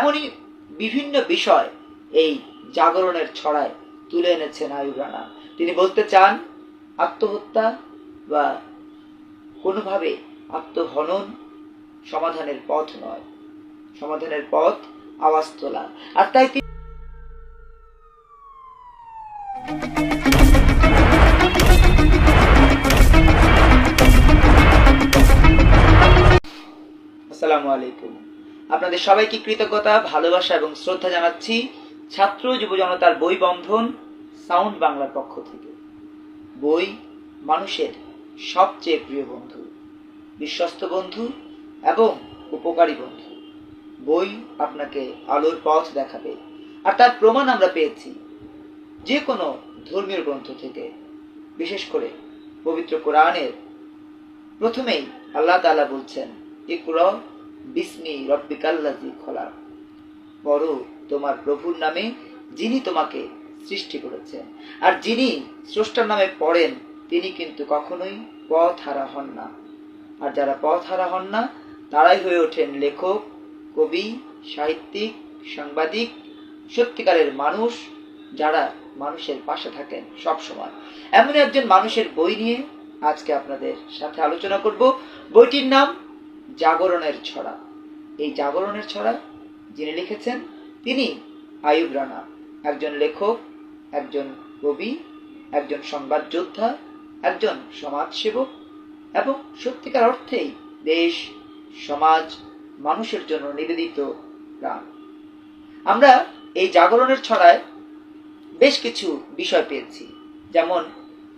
এমনই বিভিন্ন বিষয় এই জাগরণের ছড়ায় তুলে এনেছেন আয়ুব রানা। তিনি বলতে চান, আত্মহত্যা বা কোনোভাবে আত্মহনন সমাধানের পথ নয়। সমাধানের পথ আওয়াজ তোলা। আর তাই তিনি আসসালামু আলাইকুম। আপনাদের সবাইকে কৃতজ্ঞতা, ভালোবাসা এবং শ্রদ্ধা জানাচ্ছি ছাত্র যুব জনতার বই বন্ধন সাউন্ড বাংলার পক্ষ থেকে। বই মানুষের সবচেয়ে প্রিয় বন্ধু, বিশ্বস্ত বন্ধু এবং উপকারী বন্ধু। বই আপনাকে আলোর পথ দেখাবে আর তার প্রমাণ আমরা পেয়েছি যে কোনো ধর্মীয় গ্রন্থ থেকে। বিশেষ করে পবিত্র কোরআনের প্রথমেই আল্লাহ তাআলা বলছেন, ইকর বিসমি রব্বিকাল্লাজি খোলা পড়ো তোমার প্রভুর নামে, যিনি তোমাকে সৃষ্টি করেছেন। আর যিনি স্রষ্টার নামে পড়েন, তিনি কিন্তু কখনোই পথ হারা হন না। আর যারা পথ হারা হন না, তারাই হয়ে ওঠেন লেখক, কবি, সাহিত্যিক, সাংবাদিক, সত্যিকারের মানুষ, যারা মানুষের পাশে থাকেন সব সময়। এমন একজন মানুষের বই নিয়ে আজকে আপনাদের সাথে আলোচনা করব। বইটির নাম জাগরণের ছড়া। এই জাগরণের ছড়া যিনি লিখেছেন, তিনি আয়ুব রানা। একজন লেখক, একজন কবি, একজন সংবাদ যোদ্ধা, একজন সমাজসেবক এবং সত্যিকার অর্থেই দেশ, সমাজ, মানুষের জন্য নিবেদিত প্রাণ। আমরা এই জাগরণের ছড়ায় বেশ কিছু বিষয় পেয়েছি। যেমন,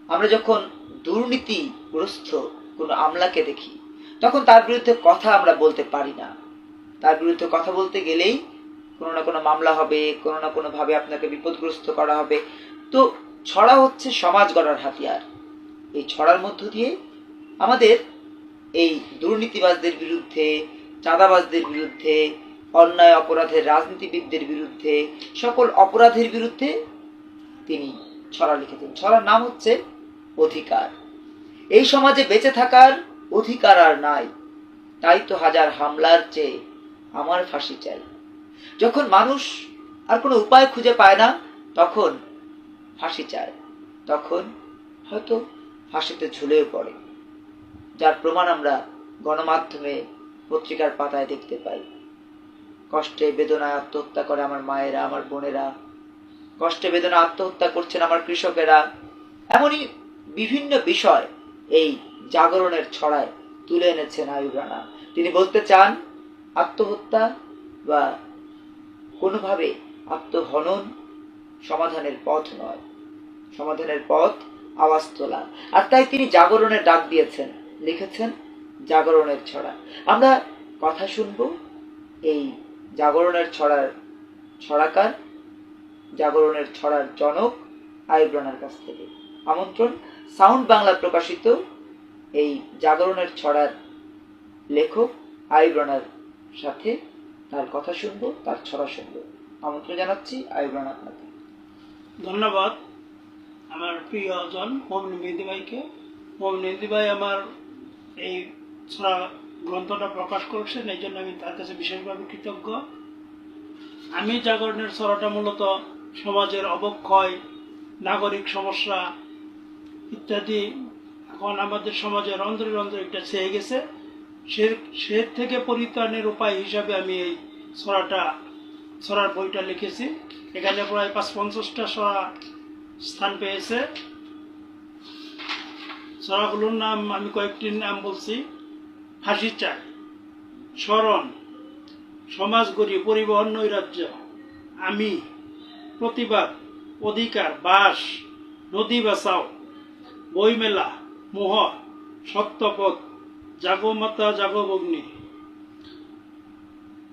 আমরা যখন দুর্নীতিগ্রস্ত কোনো আমলাকে দেখি তখন তার বিরুদ্ধে কথা আমরা বলতে পারি না। তার বিরুদ্ধে কথা বলতে গেলেই কোনো না কোনো মামলা হবে, কোনো না কোনোভাবে আপনাকে বিপদগ্রস্ত করা হবে। তো ছড়া হচ্ছে সমাজ গড়ার হাতিয়ার। এই ছড়ার মধ্য দিয়ে আমাদের এই দুর্নীতিবাজদের বিরুদ্ধে, চাঁদাবাজদের বিরুদ্ধে, অন্যায় অপরাধের রাজনীতিবিদদের বিরুদ্ধে, সকল অপরাধের বিরুদ্ধে তিনি ছড়া লিখেছেন। ছড়ার নাম হচ্ছে অধিকার। এই সমাজে বেঁচে থাকার অধিকার আর নাই। তাই তো হাজার হামলার চেয়ে আমার ফাঁসি চাই। যখন মানুষ আর কোনো উপায় খুঁজে পায় না, তখন ফাঁসি চায়। তখন হয়তো ফাঁসিতে ঝুলেও পড়ে। যার প্রমাণ আমরা গণমাধ্যমে পত্রিকার পাতায় দেখতে পাই। কষ্টে বেদনায় আত্মহত্যা করে আমার মায়েরা, আমার বোনেরা। কষ্টে বেদনা আত্মহত্যা করছেন আমার কৃষকেরা। এমনই বিভিন্ন বিষয় এই জাগরণের ছড়ায় তুলে এনেছেন আয়ুব রানা। তিনি বলতে চান, আত্মহত্যা বা কোনোভাবে আত্মহনন সমাধানের পথ নয়। সমাধানের পথ আওয়াজ তোলা। আর তাই তিনি জাগরণের ডাক দিয়েছেন, লিখেছেন জাগরণের ছড়া। আমরা কথা শুনব এই জাগরণের ছড়ার ছড়াকার, জাগরণের ছড়ার জনক আয়ুব রানার কাছ থেকে। আমন্ত্রণ, সাউন্ড বাংলা প্রকাশিত এই জাগরণের ছড়ার লেখক আয়ুব রানার সাথে তার কথা শুনব, তার ছড়া শুনব। আমন্ত্রণ জানাচ্ছি আয়ুব রানা আপনাকে ধন্যবাদ আমার প্রিয় জন মমিন মেহেদি ভাইকে। মমিন মেহেদি ভাই আমার এই ছড়া গ্রন্থটা প্রকাশ করেছেন, এই জন্য আমি তার কাছে বিশেষভাবে কৃতজ্ঞ। আমি জাগরণের ছড়াটা মূলত সমাজের অবক্ষয়, নাগরিক সমস্যা ইত্যাদি এখন আমাদের সমাজের রন্ধ্রে রন্ধ্রে একটা ছেয়ে গেছে। সে সে থেকে পরিত্রাণের উপায় হিসাবে আমি এই ছড়াটা, ছড়ার বইটা লিখেছি। এখানে প্রায় পাঁচ পঞ্চাশটা ছড়া স্থান পেয়েছে। ছড়াগুলোর নাম আমি কয়েকটির নাম বলছি। ফাঁসি চাই স্মরণ, সমাজ গড়ি, পরিবহন, নৈরাজ্য, আমি, প্রতিবাদ, অধিকার, বাস, নদী বাঁচাও, বইমেলা মোহ সত্যপথ জাগো মাতা জাগো বগ্নি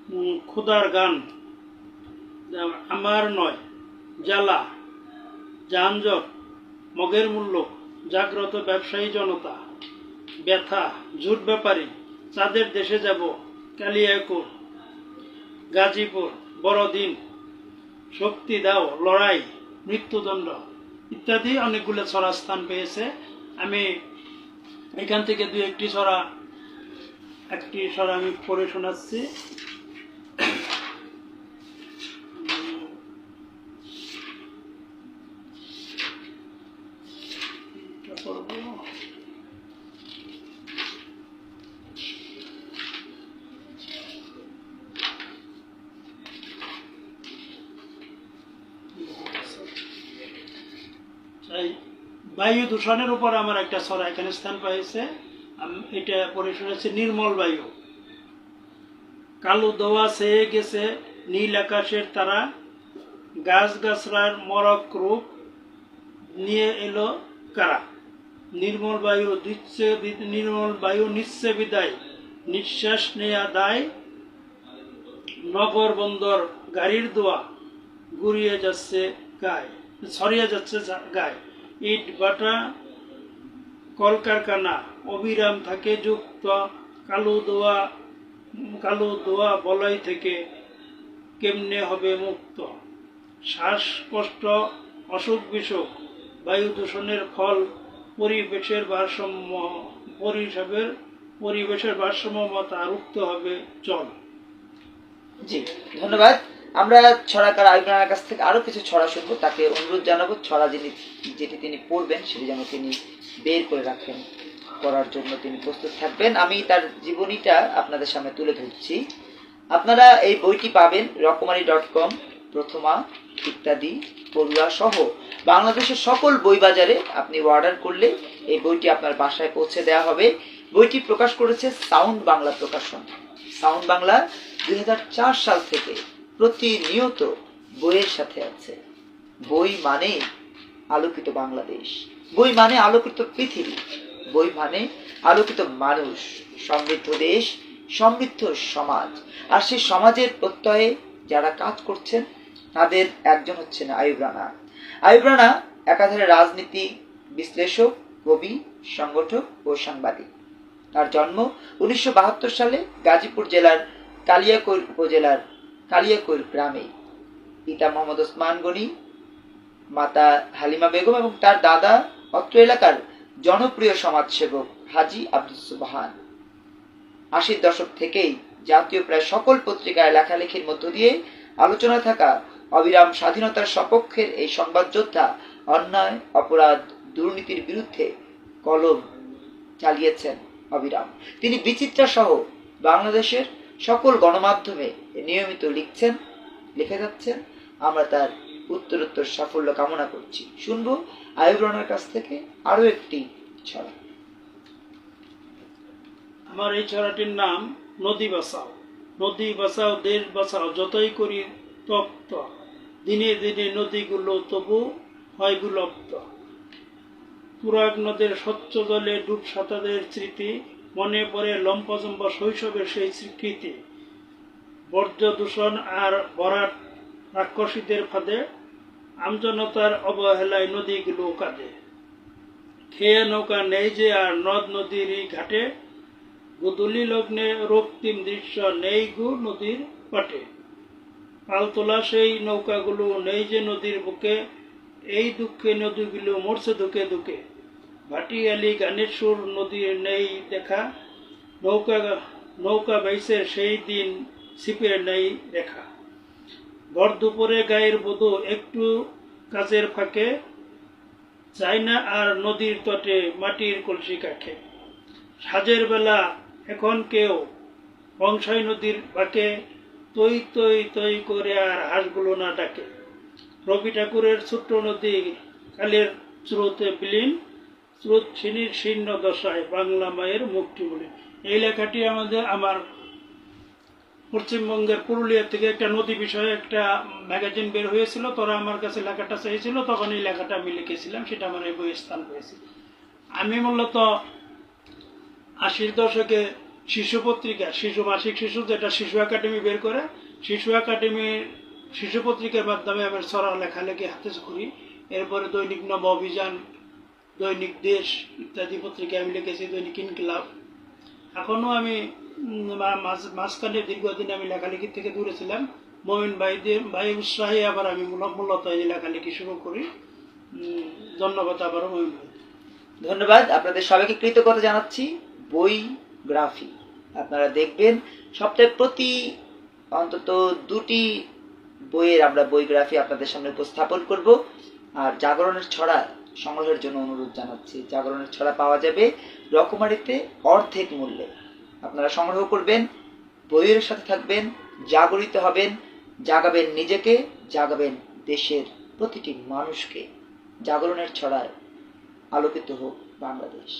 উম, খুদার গান আমার নয় জ্বালা যানজট মগের মূল্য জাগ্রত ব্যবসায়ী জনতা ব্যথা ঝুট ব্যাপারী চাঁদের দেশে যাব কালিয়াকুর গাজীপুর বড়দিন শক্তি দাও লড়াই মৃত্যুদণ্ড ইত্যাদি অনেকগুলো ছড়া স্থান পেয়েছে। আমি এখান থেকে দু একটি সরা একটি সরা আমি পড়ে শোনাচ্ছি। বায়ু দূষণের উপর আমার একটা ছড়া এখানে স্থান পাইছে। এটা পরে শুনেছি নির্মল বায়ু। কালো দোয়া সেয়ে গেছে, নীল আকাশের তারা। গাছ গাছরার মরক রূপ নিয়ে এলো কারা? নির্মল বায়ু দিচ্ছে নির্মল বায়ু নিচ্ছে বিদায়। নিঃশ্বাস নেয়া দায়। নগর বন্দর গাড়ির দোয়া। গুড়িয়ে যাচ্ছে গায়ে ছড়িয়ে যাচ্ছে গায়ে। ইট, বাটা, কলকারখানা, অবিরাম থাকে যুক্ত, কালো দোয়া কালো দোয়া বলয় থেকে কেমনে হবে মুক্ত? শ্বাসকষ্ট, অসুখ বিসুখ, বায়ু দূষণের ফল, পরিবেশের ভারসাম্য পরিবেশের পরিবেশের ভারসাম্যতা রুখতে হবে চল। জি, ধন্যবাদ। আমরা ছড়াকার আইবরানার কাছ থেকে আরও কিছু ছড়া শুনব। তাকে অনুরোধ জানাব, ছড়া যিনি যেটি তিনি পড়বেন, সেটি যেন তিনি বের করে রাখেন পড়ার জন্য তিনি প্রস্তুত থাকবেন। আমি তার জীবনীটা আপনাদের সামনে তুলে ধরছি। আপনারা এই বইটি পাবেন রকমারি ডট কম, প্রথমা ইত্যাদি, পড়ুয়া সহ। বাংলাদেশের সকল বই বাজারে আপনি অর্ডার করলে এই বইটি আপনার বাসায় পৌঁছে দেওয়া হবে। বইটি প্রকাশ করেছে সাউন্ড বাংলা প্রকাশন। সাউন্ড বাংলা দুই হাজার চার সাল থেকে। প্রতিনিয়ত বইয়ের সাথে আছে। বই মানে আলোকিত বাংলাদেশ। বই মানে আলোকিত পৃথিবী। বই মানে আলোকিত মানুষ, সমৃদ্ধ দেশ, সমৃদ্ধ সমাজ। আর সেই সমাজের প্রত্যয়ে যারা কাজ করছেন, তাদের একজন হচ্ছেন আয়ুব রানা। আয়ুব রানা একাধারে রাজনীতি বিশ্লেষক, কবি, সংগঠক ও সাংবাদিক। তার জন্ম উনিশশো বাহাত্তর সালে গাজীপুর জেলার কালিয়াকৈর উপজেলার কালিয়াকৈর গ্রামে। পিতা মোহাম্মদ ওসমান গনি, মাতা হালিমা বেগম এবং তার দাদা অত্র এলাকার জনপ্রিয় সমাজসেবক হাজি আব্দুল সুবহান। আশির দশক থেকেই জাতীয় প্রায় সকল পত্রিকায় লেখালেখির মধ্য দিয়ে আলোচনা থাকা অবিরাম স্বাধীনতার সপক্ষের এই সংবাদ যোদ্ধা অন্যায়, অপরাধ, দুর্নীতির বিরুদ্ধে কলম চালিয়েছেন অবিরাম। তিনি বিচিত্রা সহ বাংলাদেশের সকল গণমাধ্যমে নিয়মিত লিখছেন, লিখে যাচ্ছেন। আমরা তার উত্তরোত্তর সাফল্য কামনা করছি। শুনব আয়ুব রানার কাছ থেকে আরও একটি ছড়া। আমার এই ছড়াটির নাম নদী বাঁচাও। নদী বাঁচাও, দেশ বাঁচাও, যতই করি তপ্ত। দিনে দিনে নদীগুলো তবু হয় গুলপ্ত। পুরাগ নদের স্বচ্ছ জলে ডুব সাঁতারের স্মৃতি মনে পড়ে লম্পজম্পা শৈশবের সেই স্বীকৃতি। বর্জ্য দূষণ আর ভরাট রাক্ষসীদের ফাঁদে আমজনতার অবহেলায় নদীগুলো কাঁদে। খেয়ে নৌকা নেই যে আর নদ নদীর ঘাটে। গুদুলি লগ্নে রক্তিম দৃশ্য নেই গু নদীর পাটে। পালতোলা সেই নৌকাগুলো নেই যে নদীর বুকে। এই দুঃখে নদীগুলো মরছে দুকে দুকে ভাটিয়ালি গানের সুর নদীর নেই দেখা, নৌকা নৌকা বাইসের সেই দিন ছিপের নেই রেখা ভর দুপুরে গায়ের বধূ একটু কাজের ফাঁকে যায় না আর নদীর তটে মাটির কলসি কাঠে সাজের বেলা এখন কেউ বংশাই নদীর বাঁকে, তৈ তৈ তৈ করে আর হাঁসগুলো না ডাকে। রবি ঠাকুরের ছোট্ট নদী কালের স্রোতে বিলীন স্রোত শীর্ণ দশায় বাংলা মায়ের মুক্তি বলে। এই লেখাটি আমাদের আমার পশ্চিমবঙ্গের পুরুলিয়া থেকে একটা নদী বিষয়ে একটা ম্যাগাজিন বের হয়েছিল, তোরা আমার কাছে লেখাটা চাইছিল তখন এই লেখাটা আমি লিখেছিলাম, সেটা আমার এই বইয়ে স্থান পেয়েছে। আমি মূলত আশির দশকে শিশু পত্রিকা, শিশু মাসিক শিশু, যেটা শিশু একাডেমি বের করে, শিশু একাডেমির শিশু পত্রিকার মাধ্যমে আমি ছড়া লেখালেখি হাতে করি এরপরে দৈনিক নব অভিযান দৈনিক দেশ ইত্যাদি পত্রিকায় আমি লিখেছি, দৈনিক ইনকিলাব। এখনও আমি মাঝখানে দীর্ঘদিন আমি লেখালেখির থেকে দূরে ছিলাম। মমিন ভাই দিয়ে ভাই উৎসাহে আবার আমি মূলত এই লেখালেখি শুরু করি। ধন্যবাদ আবারও মমিন ভাই। ধন্যবাদ। আপনাদের সবাইকে কৃতজ্ঞতা জানাচ্ছি। বই গ্রাফি আপনারা দেখবেন। সপ্তাহে প্রতি অন্তত দুটি বইয়ের আমরা বই গ্রাফি আপনাদের সামনে উপস্থাপন করব। আর জাগরণের ছড়া সংগ্রহের জন্য অনুরোধ জানাচ্ছি জাগরণের ছড়া পাওয়া যাবে রকমারিতে অর্ধেক মূল্যে। আপনারা সংগ্রহ করবেন, বইয়ের সাথে থাকবেন, জাগরিত হবেন, জাগাবেন নিজেকে, জাগাবেন দেশের প্রতিটি মানুষকে। জাগরণের ছড়ায় আলোকিত হোক বাংলাদেশ।